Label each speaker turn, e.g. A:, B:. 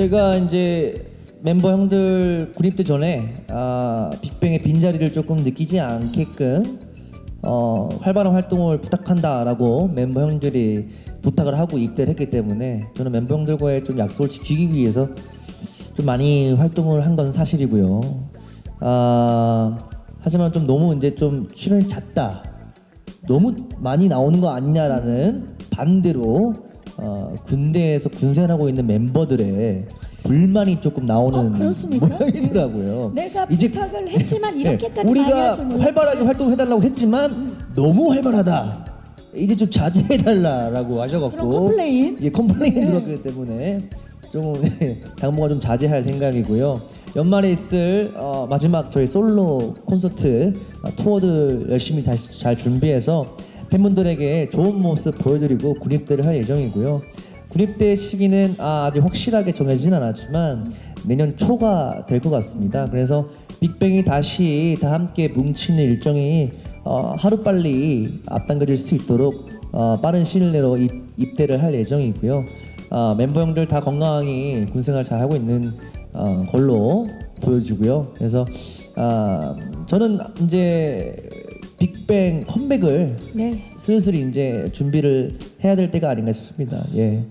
A: 제가 이제 멤버 형들 군입대 전에 아, 빅뱅의 빈자리를 조금 느끼지 않게끔 어, 활발한 활동을 부탁한다라고 멤버 형들이 부탁을 하고 입대를 했기 때문에 저는 멤버 형들과의 좀 약속을 지키기 위해서 좀 많이 활동을 한 건 사실이고요. 아, 하지만 좀 너무 이제 좀 출연이 잦다. 너무 많이 나오는 거 아니냐라는 반대로 어, 군대에서 군생하고 있는 멤버들의 불만이 조금 나오는
B: 어, 그렇습니까?
A: 모양이더라고요.
B: 내가
A: 이제
B: 부탁을 했지만
A: 네,
B: 이렇게까지 많이
A: 우리가. 활발하게 활동해달라고 했지만 너무 활발하다. 이제 좀 자제해달라라고 하셔갖고
B: 컴플레인?
A: 예 컴플레인
B: 네.
A: 들었기 때문에 좀 네, 당분간 좀 자제할 생각이고요. 연말에 있을 어, 마지막 저희 솔로 콘서트 어, 투어들 열심히 다시 잘 준비해서 팬분들에게 좋은 모습 보여드리고 군입대를 할 예정이고요. 군입대 시기는 아, 아직 확실하게 정해지진 않았지만 내년 초가 될 것 같습니다. 그래서 빅뱅이 다시 다 함께 뭉치는 일정이 어, 하루 빨리 앞당겨질 수 있도록 어, 빠른 시일 내로 입, 입대를 할 예정이고요. 어, 멤버 형들 다 건강히 군생활 잘 하고 있는 어, 걸로 보여지고요. 그래서 아, 저는 이제 빅뱅 컴백을
B: 네.
A: 슬슬 이제 준비를 해야 될 때가 아닌가 싶습니다. 예.